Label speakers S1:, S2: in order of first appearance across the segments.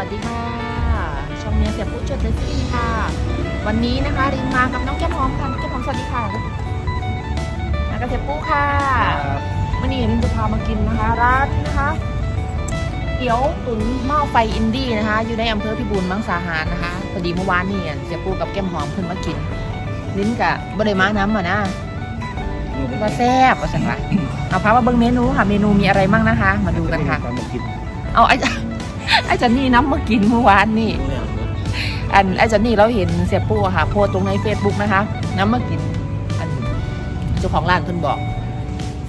S1: วัสดีค่ะ ช่องเมียเสียปุ๊จุดเลสซี่ค่ะ วันนี้นะคะรินมากับน้องแก้มหอมค่ะน้องแก้มหอมสวัสดีค่ะมากับเสียปุ๊ค่ะวันนี้รินจะพามากินนะคะร้านนะคะเตี๋ยวตุ๋นหม้อไฟอินดี้นะคะ อยู่ในอำเภอพิบูลมังสาหารนะคะพอดีเมื่อวานนี่เสียปุ๊กับแก้มหอมเพิ่นมากิน ลิ้นกะบริมาน้ำอะนะว่าแซ่บว่าสั่งละเอาพามาเบิ่งเมนูค่ะ เมนูมีอะไรบ้างนะคะ มาดูกันค่ะ
S2: การมากิน
S1: เอาไอ้ ไอ้จันนี่น้ำมากินเมื่อวานนี่ อันไอ้จันนี่เราเห็นเสียปูอะค่ะโพสต์ตรงใน Facebook นะคะ น้ำมากิน อันเจ้าของร้านเพิ่นบอก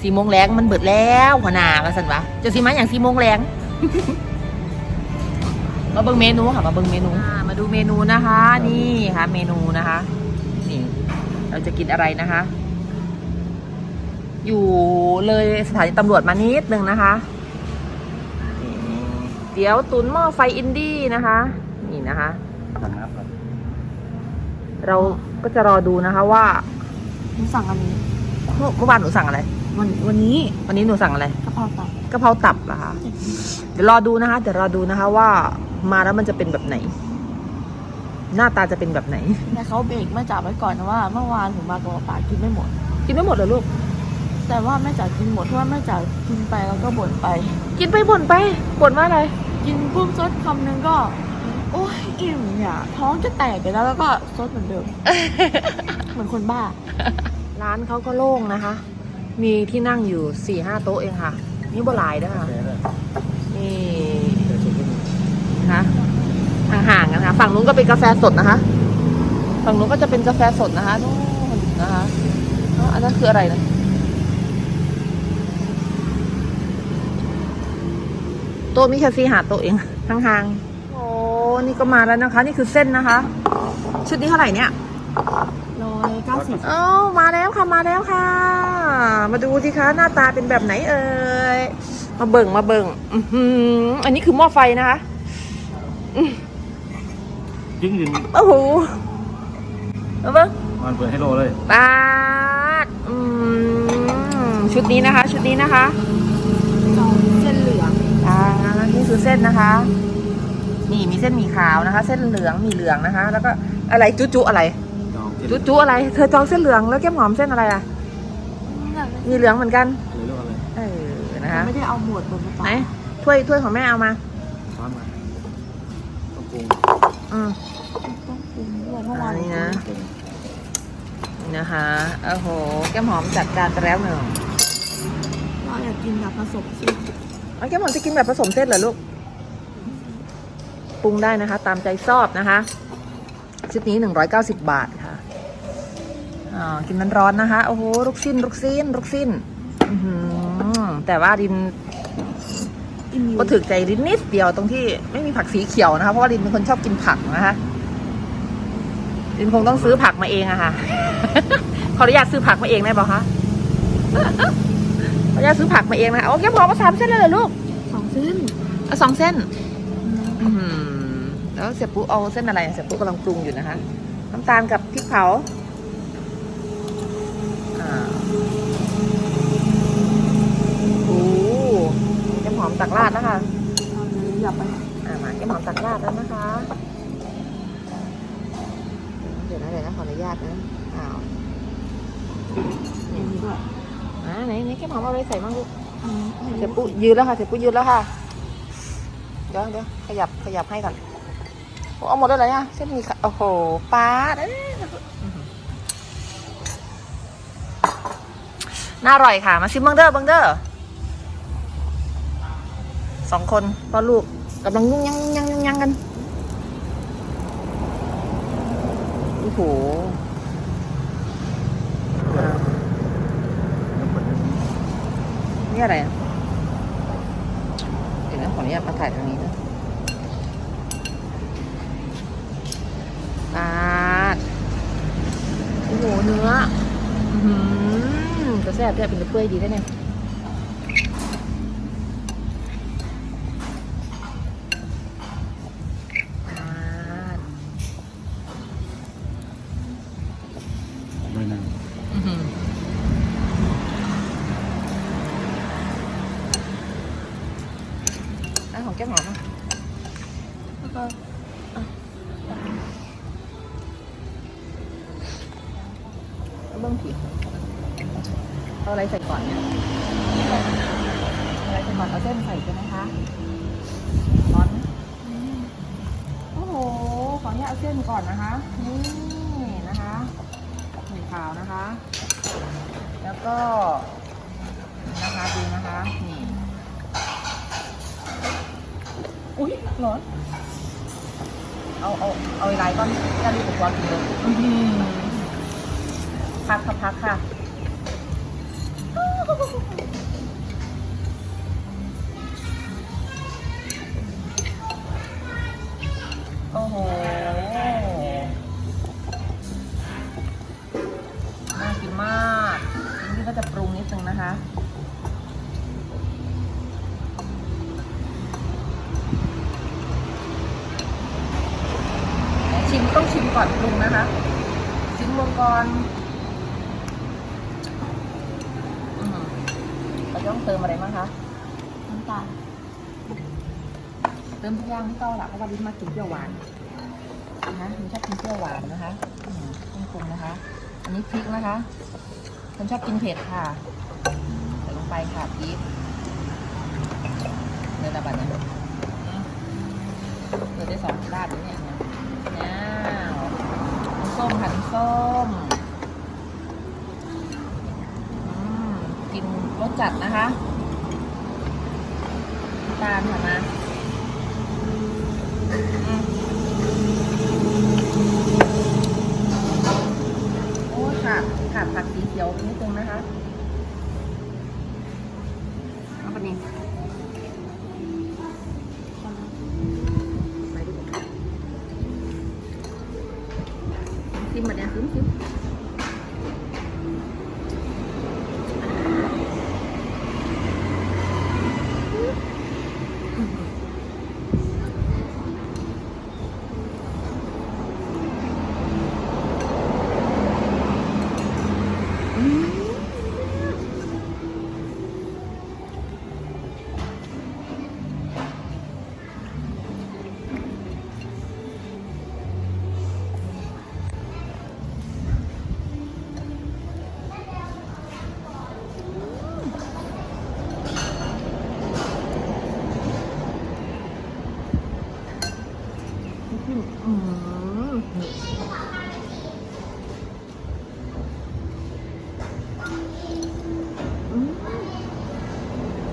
S1: สี่โมงแรงมันเบิดแล้วหัวหน้ามาสันวะจะสิมาอย่างสี่โมงแรง มาเบิ่งเมนูค่ะ มาเบิ่งเมนูมาดูเมนูนะคะ นี่ค่ะ เมนูนะคะ นี่ เราจะกินอะไรนะคะ อยู่เลยสถานีตำรวจมานิดนึงนะคะ เดี๋ยวตุนหม้อไฟอินดี้นะคะ นี่นะคะ
S2: สั่งน้ำก่อน
S1: เราก็จะรอดูนะคะว่า
S3: หนูสั่งอันนี้
S1: เมื่อเมื่อวานหนูสั่งอะไร
S3: วันวันนี้
S1: วันนี้หนูสั่งอะไร
S3: กะเพราตับ
S1: กะเพราตับเหรอคะเดี๋ยวรอดูนะคะเดี๋ยวรอดูนะคะว่ามาแล้วมันจะเป็นแบบไหน หน้าตาจะเป็นแบบไหน
S3: แต่เขาเบรกแม่จ๋าไว้ก่อนนะว่า เมื่อวานหนูมากับป๋ากินไม่หมด
S1: กินไม่หมดเหรอลูก
S3: แต่ว่าแม่จ๋ากินหมดเพราะว่าแม่จ๋ากินไปแล้วก็บ่นไป
S1: กินไปบ่นไปบ่นว่าอะไร
S3: กินปุ๊บซดคำนึงก็ โอ้ยอิ่มเนี่ยท้องจะแตกไปแล้วแล้วก็ซดเหมือนเดิม เหมือนคนบ้า
S1: ร้านเขาก็โล่งนะคะ มีที่นั่งอยู่สี่ห้าโต๊ะเองค่ะ นี่บ่หลายด้วยค่ะ
S2: แพ้เลย
S1: นี่
S2: แต่สุดที่
S1: นะคะห่างๆกันนะคะฝั่งนู้นก็เป็นกาแฟสดนะคะ ฝั่งนู้นก็จะเป็นกาแฟสดนะคะนู่นนะคะอ๋ออันนั้นคืออะไรนะ โต๊ะมีแค่สี่หาโต๊ะเองห่างๆโอ้นี่ก็มาแล้วนะคะ นี่คือเส้นนะคะ ชุดนี้เท่าไหร่เนี่ย
S3: ร้อยเก้าสิบ
S1: เอ้ามาแล้วค่ะมาแล้วค่ะ มาดูสิคะหน้าตาเป็นแบบไหนเอ่ยมาเบิ่งมาเบิ่งอือหืออันนี้คือหม้อไฟนะคะ
S2: ยิ่งยืน
S1: โอ้โหมาเบิ่ง
S2: มันเปิดให้โลเลย
S1: ปาดอืมชุดนี้นะคะ ชุดนี้นะคะ
S3: จองเส้นเหลือง
S1: อ่านี่ คือเส้นนะคะ นี่มีเส้นหมี่ขาวนะคะ เส้นเหลืองหมีเหลืองนะคะ แล้วก็อะไรจุจุอะไร
S2: จอง
S1: จุจุอะไร เธอจองเส้นเหลืองแล้วแก้มหอมเส้นอะไรอะมีเหลืองเหมือนกัน
S2: หรือเรื่องอะไร
S1: เออนะคะ
S3: ไม่ได้เอาหมวดบนกระ
S1: ไหน
S3: เป๋า
S1: ถ้วยถ้วยของแม่เอามา
S2: ช้อนมาต้องปรุง
S1: อืม
S3: ต้องปรุงด้วยเมื่อวาน
S1: อันนี้นะนี่นะคะโอ้โห แก้มหอมจัดการไปแล้วหนึ่ง
S3: เราอยากกินแบบผสมสิ
S1: เอาแก้มหอมจะกินแบบผสมเส้นเหรอลูก ปรุงได้นะคะ ตามใจชอบนะคะ ชุดนี้190บาทค่ะอ่ากินมันร้อนๆนะคะ โอ้โหลูกชิ้นลูกชิ้นลูกชิ้นอื้อหือแต่ว่าดิน
S3: อิมิว
S1: ก็ถึกใจดินนิดเดียวตรงที่ไม่มีผักสีเขียวนะคะ เพราะว่าดินเป็นคนชอบกินผักนะคะดินคงต้องซื้อผักมาเองอะค่ะ ขออนุญาตซื้อผักมาเองได้ป่ะคะ ขออนุญาตซื้อผักมาเองนะคะโอ้แกบอกว่าสามเส้นเลยเหรอลูก
S3: สองเส้น
S1: เอาสองเส้นอืมแล้วเสียปุ๊เอาเส้นอะไรเสียปุ๊กำลังปรุงอยู่นะคะน้ำตาลกับพริกเผาอ่าโอ้แกมหอมตักราดนะคะ
S3: เอาเลยอย่าไป
S1: อ่ามาแกมหอมตักราดแล้วนะคะ เดี๋ยวนะเดี๋ยวนะขออนุญาตนะอ้าว
S3: อันนี้ด้วย
S1: อ่า ไหนไหนแกมหอมเอาอะไรใส่บ้างลูก
S3: อันนี้อันนี้
S1: เสียปุ๊ยืนแล้วค่ะเสียปุ๊ยืนแล้วค่ะ เดี๋ยวเดี๋ยวขยับขยับให้ก่อนโอ้เอาหมดแล้วเหรอเนี่ยเส้นหมีค่ะโอ้โหปลาดเอ้ยน่าอร่อยค่ะ มาชิมเบังเดอร์บังเดอร์สองคนพ่อลูกกำลังยุ่งยังยุ่งยังยุ่งยังกัน โอ้โหอ่า นี่อะไรอะเดี๋ยวนะขออนุญาตมาถ่ายทางนี้นะปาดโอ้โหเนื้ออือหือกระแซบแทบเป็นเปื่อยดีได้เนี่ยปาด
S2: ใบนาง
S1: จะหอมแล้วเบื้งผิวเอาอะไรใส่ก่อนเนี่ยอะไรใส่ก่อนเอาเส้นใส่ใช่ไหมคะร้อนโอ้โห ขออนุญาตเอาเส้นก่อนนะคะ นี่นะคะหมี่ขาวนะคะ แล้วก็นะคะดีนะคะ อุ้ยร้อนเอาเอาเอาอะไรก้อนก้อนนี้ผมวางกินเลยอื้อหือพักค่ะพักค่ะโอ้โหน่ากินมากอันนี้ก็จะปรุงนิดนึงนะคะ ก่อนปรุงนะคะชิมลงก่อนอืมเราจะต้องเติมอะไรบ้างคะ
S3: น้ำตาล
S1: เติมทุกอย่างที่เต้าละเพราะว่าลิ้นมากินเปรี้ยวหวานนะคะลิ้นชอบกินเปรี้ยวหวานนะคะอืมต้องปรุงนะคะ อันนี้พริกนะคะฉันชอบกินเผ็ดค่ะใส่ลงไปค่ะพริกเนื้อตะบันเนี่ยอืมเปิดได้สองด้านเลยเนี่ยเนี่ยน้าวน้ำ ส้มกินรสจัดนะคะ ตาลค่ะมาโอ้ขาดขาดผักสีเขียวนิดนึงนะคะเอาไปนี่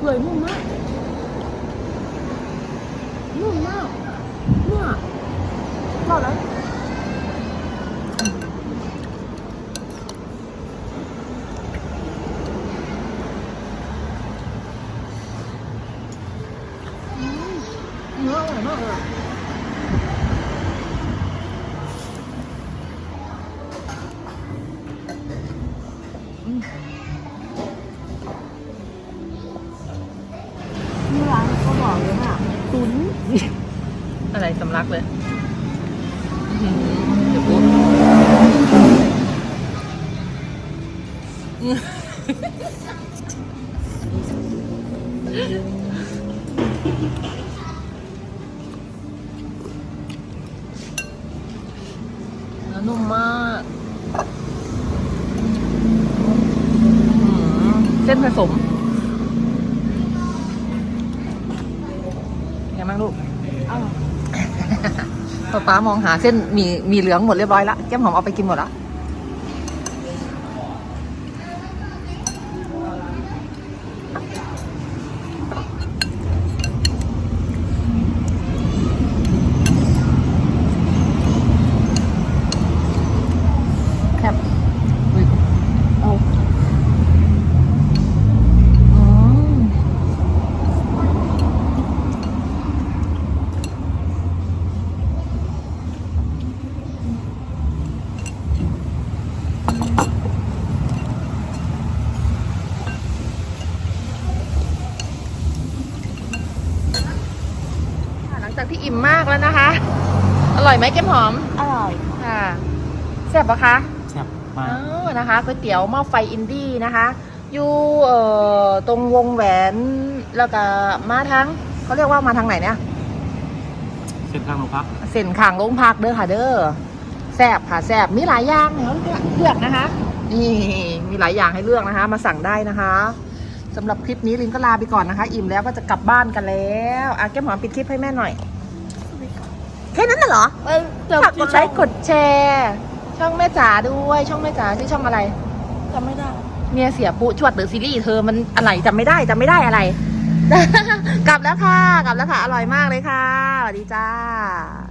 S1: ปื่อยนุ่มมากนุ่มมากเนี่ยชอบแล้วอืมเนื้ออร่อยมากเลยั
S3: กเลย
S1: เดี๋ยวปุ๊บเนื้อนุ่มมากเส้นผสมไงบ้างลูก
S3: อร่อย
S1: ป๊าป๊ามองหาเส้นหมีหมีเหลืองหมดเรียบร้อยละแก้มหอมเอาไปกินหมดละแคบอุ๊ย
S3: เอา
S1: อืมหลังจากที่อิ่มมากแล้วนะคะ อ ร่อยไหมแก้มหอม
S3: อร่อย
S1: ค่ะแซ่บปะคะ
S2: แซ่บมา
S1: เอกอนะคะก๋วยเตี๋ยวหม้อไฟอินดี้นะคะ อยู่เอ่อตรงวงแหวนแล้วก็มาทางเขาเรียกว่ามาทางไหนเนี่ย
S2: เส้นทางโรงพัก
S1: เส้นขางลงพักเด้อค่ะเด้อแซบค่ะแซบมีหลายอย่างเนาะเลือกนะคะ นี่มีหลายอย่างให้เลือกนะคะ มาสั่งได้นะคะสำหรับคลิปนี้ลินก็ลาไปก่อนนะคะ อิ่มแล้วก็จะกลับบ้านกันแล้วอะแก้มหอมปิดคลิปให้แม่หน่อยแค่นั้นน่ะเหรอ
S3: เอ้ยเดี๋ยว
S1: ฝากกดไลค์กดแชร์ ช่องแม่จ๋าด้วยช่องแม่จ๋าชื่อช่องอะไร
S3: จำไม่ได้
S1: เมียเสียปุ๊ชวดหรือซีรีส์เธอมันอะไรจำไม่ได้จำไม่ได้อะไร กลับแล้วค่ะ กลับแล้วค่ะ อร่อยมากเลยค่ะสวัสดีจ้า